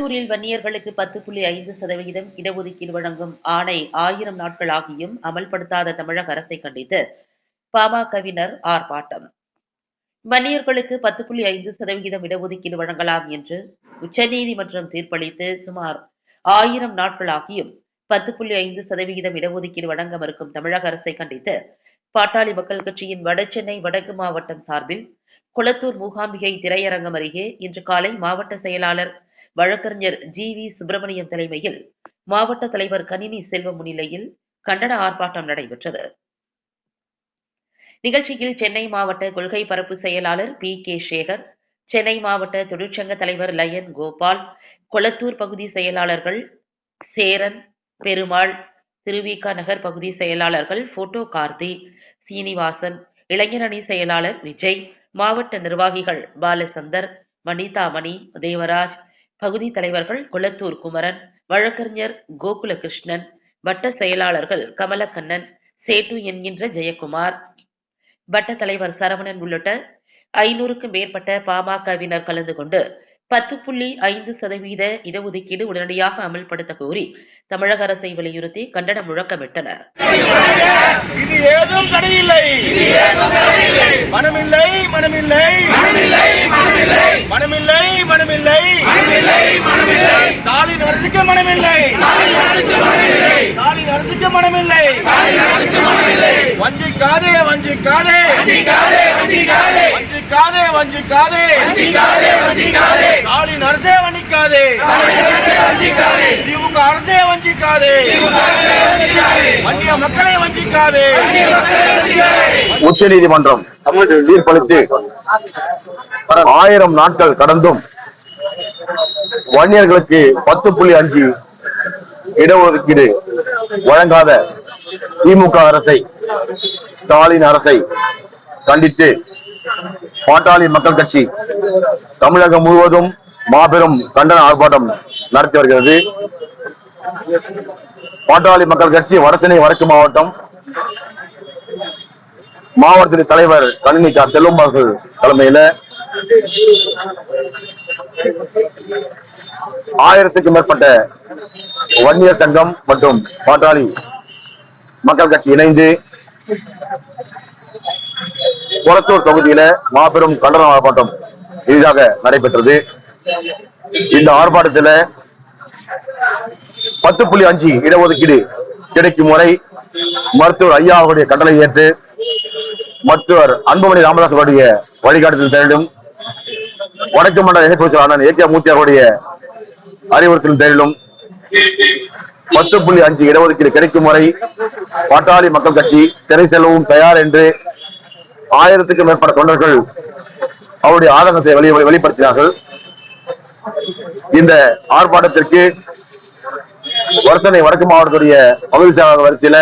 கொளத்தூரில் வன்னியர்களுக்கு பத்து புள்ளி ஐந்து சதவிகிதம் இடஒதுக்கீடு வழங்கும் ஆணை ஆயிரம் நாட்களாகியும் அமல்படுத்தாத தமிழக அரசை கண்டித்து பாமகவினர் ஆர்ப்பாட்டம். வன்னியர்களுக்கு பத்து புள்ளி ஐந்து சதவிகிதம் இடஒதுக்கீடு வழங்கலாம் என்று உச்சநீதிமன்றம் தீர்ப்பளித்து சுமார் ஆயிரம் நாட்களாகியும் பத்து புள்ளி ஐந்து சதவிகிதம் இடஒதுக்கீடு வழங்க மறுக்கும் தமிழக அரசை கண்டித்து பாட்டாளி மக்கள் கட்சியின் வடசென்னை வடக்கு மாவட்டம் சார்பில் குளத்தூர் மூகாம்பிகை திரையரங்கம் அருகே இன்று காலை மாவட்ட செயலாளர் வழக்கறிஞர் ஜி வி சுப்பிரமணியம் தலைமையில் மாவட்ட தலைவர் கணினி செல்வம் முன்னிலையில் கண்டன ஆர்ப்பாட்டம் நடைபெற்றது. நிகழ்ச்சியில் சென்னை மாவட்ட கொள்கை பரப்பு செயலாளர் பி கே சேகர் சென்னை மாவட்ட தொழிற்சங்க தலைவர் லயன் கோபால் கொளத்தூர் பகுதி செயலாளர்கள் சேரன் பெருமாள் திருவிக நகர் பகுதி செயலாளர்கள் போட்டோ கார்த்தி சீனிவாசன் இளைஞரணி செயலாளர் விஜய் மாவட்ட நிர்வாகிகள் பாலசந்தர் வனிதாமணி தேவராஜ் பகுதி தலைவர்கள் குளத்தூர் குமரன் வழக்கறிஞர் கோகுலகிருஷ்ணன் வட்ட செயலாளர்கள் கமலக்கண்ணன் சேட்டு என்கின்ற ஜெயக்குமார். வட்ட தலைவர் சரவணன் உள்ளிட்ட ஐநூறுக்கும் மேற்பட்ட பாமகவினர் கலந்து கொண்டு பத்து புள்ளி ஐந்து சதவீத இடஒதுக்கீடு உடனடியாக அமல்படுத்த கோரி தமிழக அரசை வலியுறுத்தி கண்டன முழக்கமிட்டனர். மனமில்லை மனமில்லை மனமில்லை ஸ்டாலின் அரசுக்கு மனமில்லை. ஸ்டாலின் அரசுக்கு மனமில்லை. வஞ்சிக்காதே வஞ்சிக்காதே. வஞ்சிக்காதே வஞ்சிக்காதே. ஸ்டாலின் அரசே வஞ்சிக்காதே. திமுக அரசே வஞ்சிக்காதே. வன்னிய மக்களை வஞ்சிக்காதே. உச்ச நீதிமன்றம் தீர்ப்பளித்து ஆயிரம் நாட்கள் கடந்தும் வன்னியர்களுக்கு பத்து புள்ளி அஞ்சு இடஒதுக்கீடு வழங்காத திமுக அரசை ஸ்டாலின் அரசை கண்டித்து பாட்டாளி மக்கள் கட்சி தமிழகம் முழுவதும் மாபெரும் கண்டன ஆர்ப்பாட்டம் நடத்தி வருகிறது. பாட்டாளி மக்கள் கட்சி வடசென்னை வடக்கு மாவட்டம் மாவட்டத்தின் தலைவர் கணினி கா செல்வம் அவர்கள் தலைமையில ஆயிரத்துக்கும் மேற்பட்ட வன்னியர் சங்கம் மற்றும் பாட்டாளி மக்கள் கட்சி இணைந்து கொளத்தூர் தொகுதியில மாபெரும் கண்டன ஆர்ப்பாட்டம் எளிதாக நடைபெற்றது. இந்த ஆர்ப்பாட்டத்தில் பத்து புள்ளி அஞ்சு இடஒதுக்கீடு கிடைக்கும் முறை மருத்துவர் ஐயா அவருடைய கட்டளை ஏற்று மருத்துவர் அன்புமணி ராமதாஸ் அவருடைய வழிகாட்டுதல் தேடும் வடக்கு மண்டல இணைப்பு அண்ணன் ஏ கே மூத்தியாருடைய அறிவுறுத்தல் பேரிலும் பத்து புள்ளி அஞ்சு இடஒதுக்கீடு கிடைக்கும் வரை பாட்டாளி மக்கள் கட்சி சிறை செல்லவும் தயார் என்று ஆயிரத்துக்கும் மேற்பட்ட தொண்டர்கள் அவருடைய ஆதங்கத்தை வெளி வெளிப்படுத்தினார்கள். இந்த ஆர்ப்பாட்டத்திற்கு வருத்தனை வடக்கு மாவட்டத்துடைய பகுதி செயலாளர் வரிசையில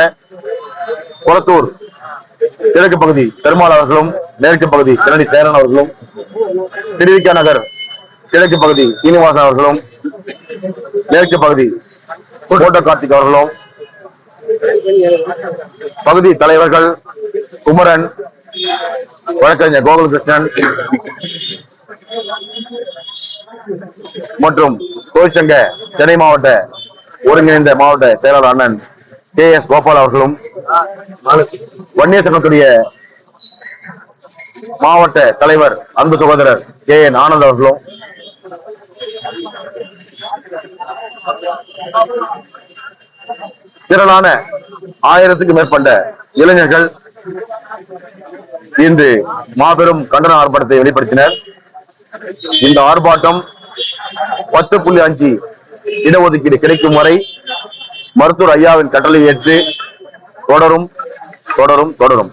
குளத்தூர் கிழக்கு பகுதி பெருமாள் அவர்களும் மேற்கு பகுதி கிரணி சேரன் அவர்களும் திருவிக்கா நகர் கிழக்கு பகுதி சீனிவாசன் அவர்களும் மேற்கு பகுதி கோட்ட கார்த்திக் அவர்களும் பகுதி தலைவர்கள் குமரன் வழக்கறிஞர் கோகுலகிருஷ்ணன் மற்றும் தொழிற்சங்க சென்னை மாவட்ட ஒருங்கிணைந்த மாவட்ட செயலாளர் அண்ணன் கே எஸ் கோபால் அவர்களும் வன்னியர் சங்கத்துடைய மாவட்ட தலைவர் அன்பு சகோதரர் கே என் ஆனந்த் அவர்களும் திரளான ஆயிரத்துக்கு மேற்பட்ட இளைஞர்கள் இன்று மாபெரும் கண்டன ஆர்ப்பாட்டத்தை வெளிப்படுத்தினர். இந்த ஆர்ப்பாட்டம் பத்து புள்ளி அஞ்சு இடஒதுக்கீடு கிடைக்கும் வரை மருத்துவர் ஐயாவின் கட்டளை ஏற்று தொடரும். தொடரும் தொடரும்.